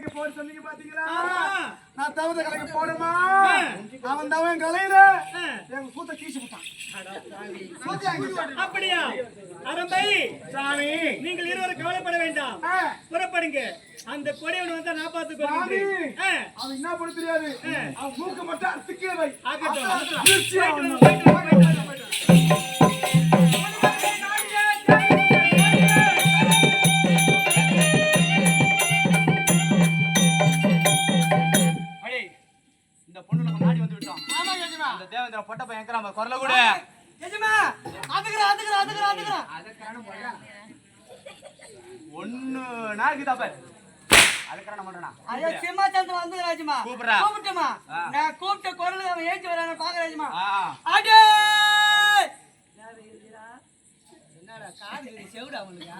கலைக்க போட சொன்னீங்க பாத்தீங்களா. நான் தவத்தை கலைக்க போடுமா. அவன் தவன் கலையில. எங்க கூத்த கீச்சு விட்டான் அப்படியா? அரம்பை சாமி. நீங்கள் இருவரும் கவலைப்பட வேண்டாம். புறப்படுங்க. அந்த கொடியவன் வந்தா நான் பார்த்துக் சாமி. அவன் என்ன பண்ண தெரியாது? அவன் மூக்க மட்டும் அத்துக்கே வை. ஆகட்டும். பொண்ணு நம்ம நாடி வந்து விட்டோம். ஆமா கேக்குதா அந்த தேவேந்திர பொட்ட பையன் இருக்கிறான் பாரு, குரல கூட. எஜமா அதுக்குறேன் அதுக்குறேன் அதுக்குறேன் அதுக்குறேன் ஒண்ணு நாக்குதா பாரு. அதுக்கான என்ன பண்றேனா ஐயா சிம்மாச்சந்திரன் வந்து ராஜ்மா கூப்பிடுறா. கூப்பிட்டுமா. நான் கூப்பிட்ட குரல் அவன் ஏஞ்சி வரான பாக்க ராஜ்மா ஆ. அடே! என்னடா காது செவுடு அவனுக்கு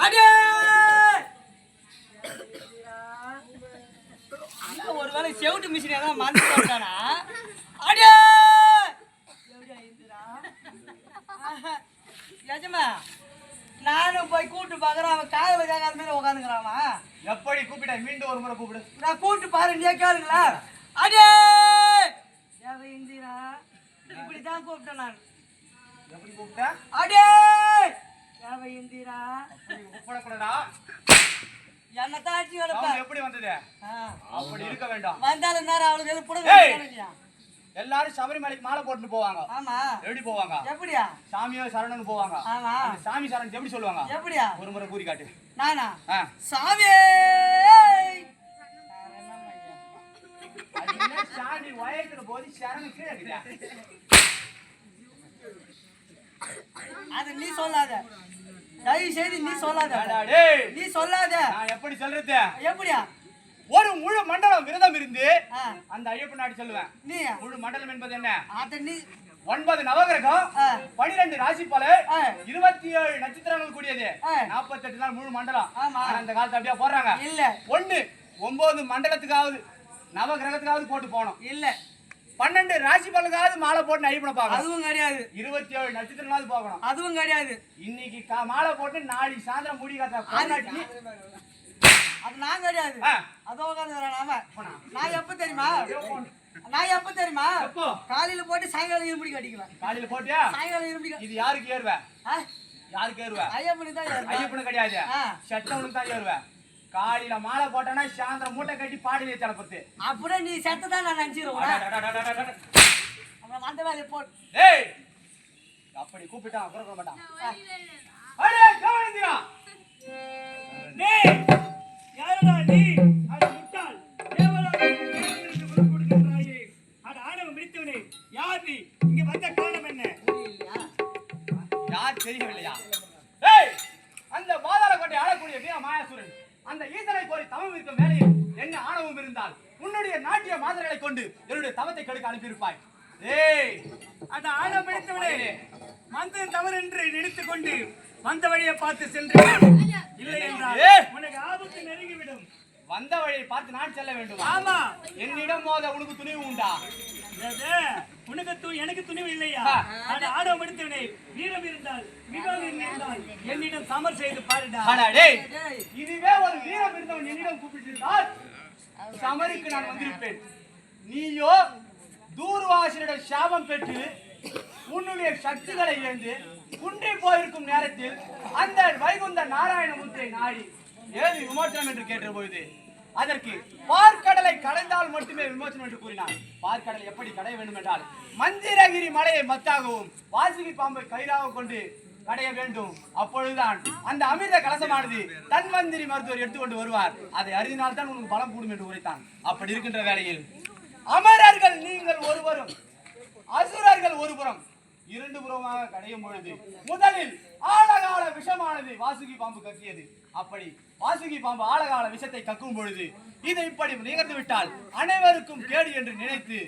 அடே! ஒருவேளை செவுட்டு மிஷின் ஏதாவது மறந்து போட்டானா? அடே. எஜமா நானும் போய் கூப்பிட்டு பாக்குறேன் அவன் காதல கேட்காத மாதிரி உட்காந்துக்கிறாமா எப்படி கூப்பிட்டா? மீண்டும் ஒரு முறை கூப்பிடு. நான் கூப்பிட்டு பாரு நீ கேளுங்களா? அடே! இந்திரா இப்படிதான் கூப்பிட்டேன் நான். எப்படி கூப்பிட்டா? அடே! தேவ இந்திரா. கூப்பிடக்கூடாதா என்ன தாட்சி சவுண்ட் வரப்ப எப்படி வந்தது? அப்படி இருக்க வேண்டாம். வந்தாலும் நேரம் அவளுக்கு எது ஏய்! புடுங்க எல்லாரும் சபரிமலைக்கு மாலை போட்டுட்டு போவாங்க. ஆமா. எப்படி போவாங்க? எப்படியா? சாமியோ சரணன்னு போவாங்க. ஆமா. சாமி சரண் எப்படி சொல்லுவாங்க? எப்படியா? ஒரு முறை கூறி காட்டு. நானா. சாமி சாமி வயசுல போது சரணு கீழே? அது நீ சொல்லாத. தயவு செய்து நீ சொல்லாத. நீ சொல்லாத நான் எப்படி சொல்றது? எப்படியா? ஒரு முழு மண்டலம் விரதம் இருந்து அந்த ஐயப்பன் நாடி சொல்லுவேன். நீ முழு மண்டலம் என்பது என்ன? அத நீ. ஒன்பது நவகிரகம். பனிரெண்டு ராசி பல. இருபத்தி ஏழு நட்சத்திரங்கள் கூடியது. ஆ. நாற்பத்தெட்டு நாள் முழு மண்டலம். இந்த காலத்து அப்படியே போடுறாங்க? இல்ல. ஒண்ணு ஒன்பது மண்டலத்துக்காவது நவகிரகத்துக்காவது போட்டு போனோம் இல்ல. பன்னெண்டு ராசி பலனுக்காவது மாலை போட்டு ஐயப்பனை பார்க்கணும். அதுவும் கிடையாது. இருபத்தி ஏழு நட்சத்திரமாவது பார்க்கணும். அதுவும் கிடையாது. இன்னைக்கு மாலை போட்டு நாளைக்கு சாயந்தரம் முடி காத்தா அது நான் கிடையாது. அதோ உட்காந்து நாம. நான் எப்ப தெரியுமா? நான் எப்ப தெரியுமா? காலையில போட்டு சாயங்காலம் இருமுடி கட்டிக்குவேன். காலையில போட்டியா? சாயங்காலம் இருமுடி இது யாருக்கு ஏறுவ? யாருக்கு ஏறுவ? ஐயப்பனுக்கு தான். ஐயப்பனு கிடையாது. சட்டவனுக்கு தான் ஏறுவ. காலையில மாலை போட்டனா சாயந்தரம் மூட்டை கட்டி பாடி வச்சு அனுப்புறது அப்படியே நீ செத்து தான் நான் நினைச்சிருவேன். அப்புறம் வந்த வேலையை போட்டு ஏய் அப்படி கூப்பிட்டான் கூற மாட்டான். அடே கவனிந்திரா டேய், யாருடா நீ? அந்த ஈசனை கோரி தவம் இருக்கும் வேலையில் என்ன ஆணவம் இருந்தால் உன்னுடைய நாட்டிய மாதர்களை கொண்டு என்னுடைய தவத்தை கெடுக்க அனுப்பியிருப்பாய். ஏய் அட ஆணவம் பிடித்தவனே, மந்திரம் தவறு என்று நினைத்துக் கொண்டு வந்த வழியை பார்த்து சென்று இல்லை என்றால்! உனக்கு ஆபத்து நெருங்கிவிடும். வந்த வழியை பார்த்து நான் செல்ல வேண்டும்? ஆமா. என்னிடம் மோத உனக்கு துணிவு உண்டா? உனக்கு எனக்கு துணிவு இல்லையா. அட ஆணவம் பிடித்தவனே வீரம் இருந்தால் இருந்தால் என்னிடம் சமர் செய்து பாருடா. இதுவே ஒரு வீரம் இருந்தவன் என்னிடம் கூப்பிட்டிருந்தால் சமருக்கு நான் வந்திருப்பேன். நீயோ தூர்வாசனிடம் சாபம் பெற்று உன்னுடைய சக்திகளை இழந்து குன்றி போயிருக்கும் நேரத்தில் அந்த வைகுந்த நாராயணமுத்தை நாடி ஏது விமோசனம் என்று கேட்ட பொழுது அதற்கு பார்க்கடலை கடைந்தால் மட்டுமே விமோசனம் என்று கூறினார் பார்க்கடலை எப்படி கடைய வேண்டும் என்றால் மந்திரகிரி மலையை மத்தாகவும் வாசுகி பாம்பை கயிறாக கொண்டு கடைய வேண்டும். அப்பொழுதுதான் அந்த அமிர்த கலசமானது தன்வந்திரி மருத்துவர் எடுத்துக்கொண்டு வருவார். அதை அறிந்தினால் தான் உனக்கு பலம் கூடும் என்று உரைத்தான். அப்படி இருக்கின்ற வேளையில் அமரர்கள் நீங்கள் ஒருவரும் அசுரர்கள் ஒருபுறம் இரண்டு புறமாக கடையும் பொழுது முதலில் ஆழகால விஷமானது வாசுகி பாம்பு கக்கியது. அப்படி வாசுகி பாம்பு ஆழகால விஷத்தை கக்கும் பொழுது இதை இப்படி நிகழ்ந்து விட்டால் அனைவருக்கும் கேடு என்று நினைத்து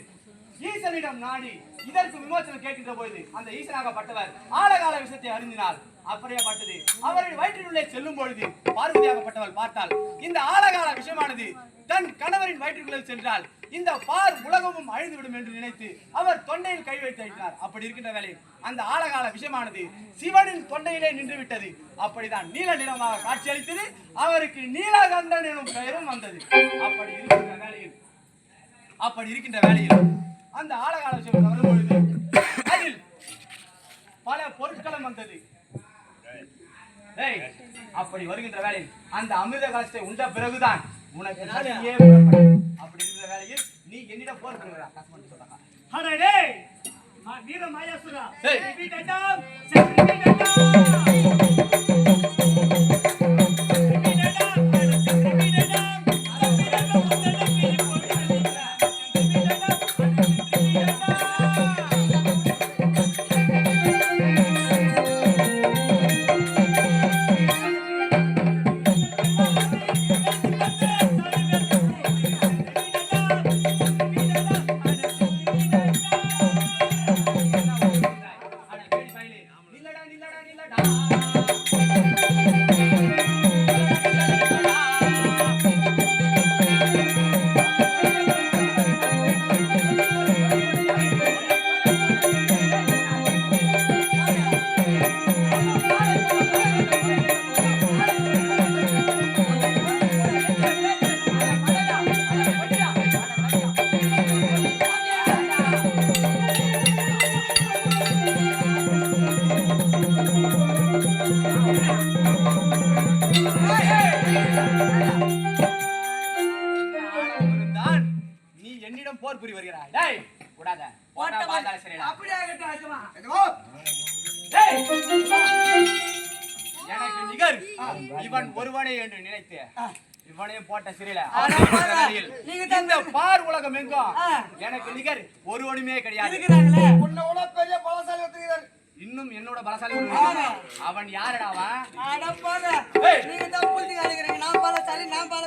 ஈசனிடம் நாடி இதற்கு விமோசனம் கேட்கின்ற போது அந்த ஈசனாகப்பட்டவர் ஆழகால விஷயத்தை அறிந்தினார். அப்படியே பட்டது அவரின் வயிற்றினுள்ளே செல்லும் பொழுது பார்வதியாகப்பட்டவள் பார்த்தால் இந்த ஆழகால விஷயமானது தன் கணவரின் வயிற்றுக்குள்ளே சென்றால் இந்த பார் உலகமும் அழிந்துவிடும் என்று நினைத்து அவர் தொண்டையில் கை வைத்து அடித்தார் அப்படி இருக்கின்ற வேளையில் அந்த ஆழகால விஷயமானது சிவனின் தொண்டையிலே நின்று விட்டது அப்படிதான் நீல நிறமாக காட்சியளித்தது. அவருக்கு நீலகண்டன் எனும் பெயரும் வந்தது. அப்படி இருக்கின்ற வேளையில் அப்படி இருக்கின்ற வேளையில் அந்த ஆழகால விஷயம் வரும்பொழுது அதில் பல பொருட்களும் வந்தது. அப்படி வருகின்ற வேளையில் அந்த அமிர்த கலசத்தை உண்ட பிறகுதான் உனக்கு நடுங்கியே புறப்படும். அப்படி இருக்கிற வேளையில் நீ என்னிடம் போர் புரிகிறாய் கஸ்மன் சொல்றாங்க மா- வீர மாயாசுரா. निलडा निलडा निलडा. டேய் போட்டா அப்படியே டேய்! எனக்கு நிகர். இவன் ஒருவனே என்று நினைத்து இவனையும் போட்ட சிறையில. இந்த பார் உலகம் எங்கும். எனக்கு நிகர் ஒருவனுமே கிடையாது. இருக்கிறாங்களே உன்னை விட பெரிய பலசாலி இன்னும் என்னோட பலசாலி. அவன் யாரடா அவன் அட போங்க ஏய். நீங்க புரிஞ்சு நான் பல சரி நான் பல